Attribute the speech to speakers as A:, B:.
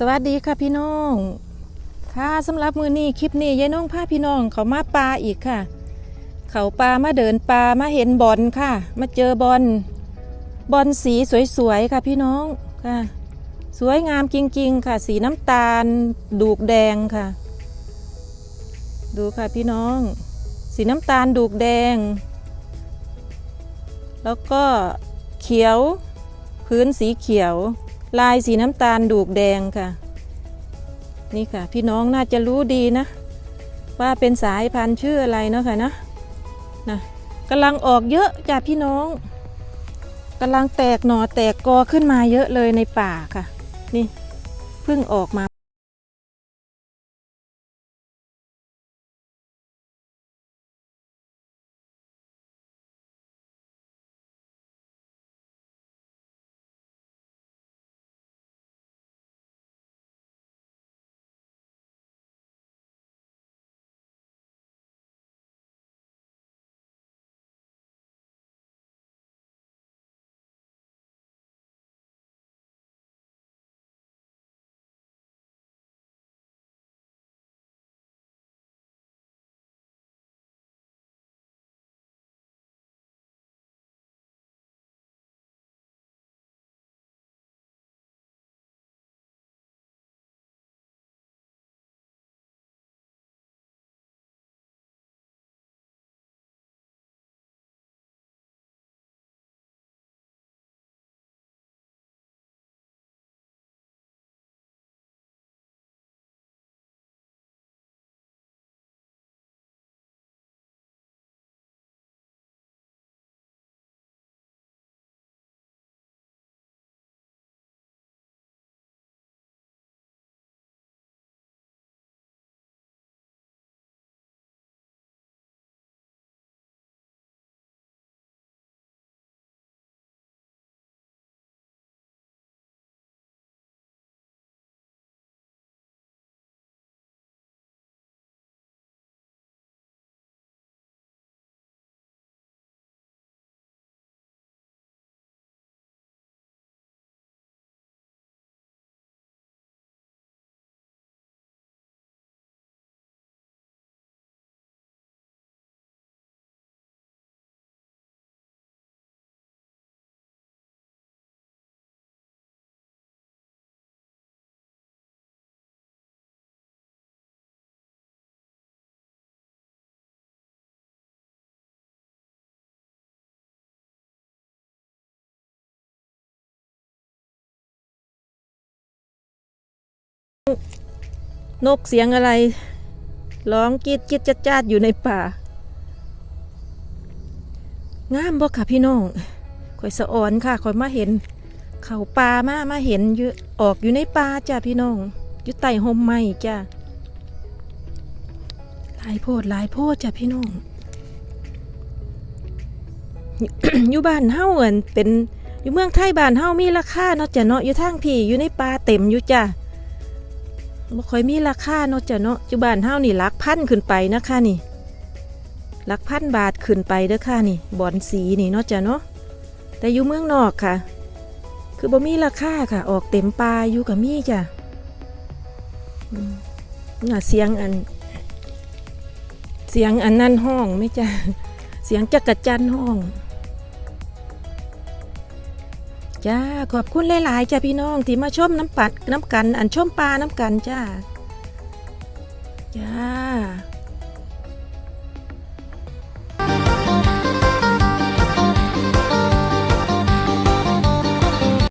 A: สวัสดีค่ะพี่น้อง ค่ะสำหรับมือนี้คลิปนี้ยายน้องพาพี่น้องเขามาปลาอีกค่ะ เขาปลามาเดินปลามาเห็นบอลค่ะ มาเจอบอลบอลสีสวยๆค่ะพี่น้องค่ะ สวยงามจริง ๆ ค่ะ สีน้ำตาล ดูกแดงค่ะ ดูค่ะพี่น้อง สีน้ำตาลดูกแดง แล้วก็เขียว พื้นสีเขียว ลายสีน้ำตาลดูกแดงค่ะ นี่ค่ะ พี่น้องน่าจะรู้ดีนะ ว่าเป็นสายพันธุ์ชื่ออะไรเนาะค่ะนะนะกำลังออกเยอะจ้ะพี่น้องกำลังแตกหน่อแตกกอขึ้นมาเยอะเลยในป่าค่ะ นี่เพิ่งออกมา นกเสียงอะไร ร้องกรีดกรีดจัดจัดอยู่ในป่า งามบ่ค่ะพี่น้องข่อยสะอ่อนค่ะข่อยมาเห็น เขาป่ามามาเห็นยู่ออกอยู่ในป่าจ้ะพี่น้องอยู่ใต้ห่มไม้จ้ะหลายโพดหลายโพดจ้ะพี่น้องอยู่บ้านเฮาเหมือนเป็นอยู่เมืองไทยบ้านเฮามีราคาเนาะจ้ะเนาะอยู่ทางพี่อยู่ในป่าเต็มอยู่จ้ะ บ่ค่อยมีราคาเนาะจ้ะเนาะจุบ้านเฮานี่หลักพันขึ้นไปนะคะนี่หลักพันบาทขึ้นไปเด้อค่ะนี่บอนสีนี่เนาะจ้ะเนาะแต่อยู่เมืองนอกค่ะ คือบ่มีราคาค่ะ ออกเต็มปลาอยู่กับมีจ้ะน่ะเสียงอัน เสียงอันนั่นห้องไม่จ้ะเสียงจักรจันห้อง จ้า ขอบคุณหลายๆจ้าพี่น้องที่มาชมน้ำปัดน้ำกัน อันชมปลาน้ำกันจ้า จ้า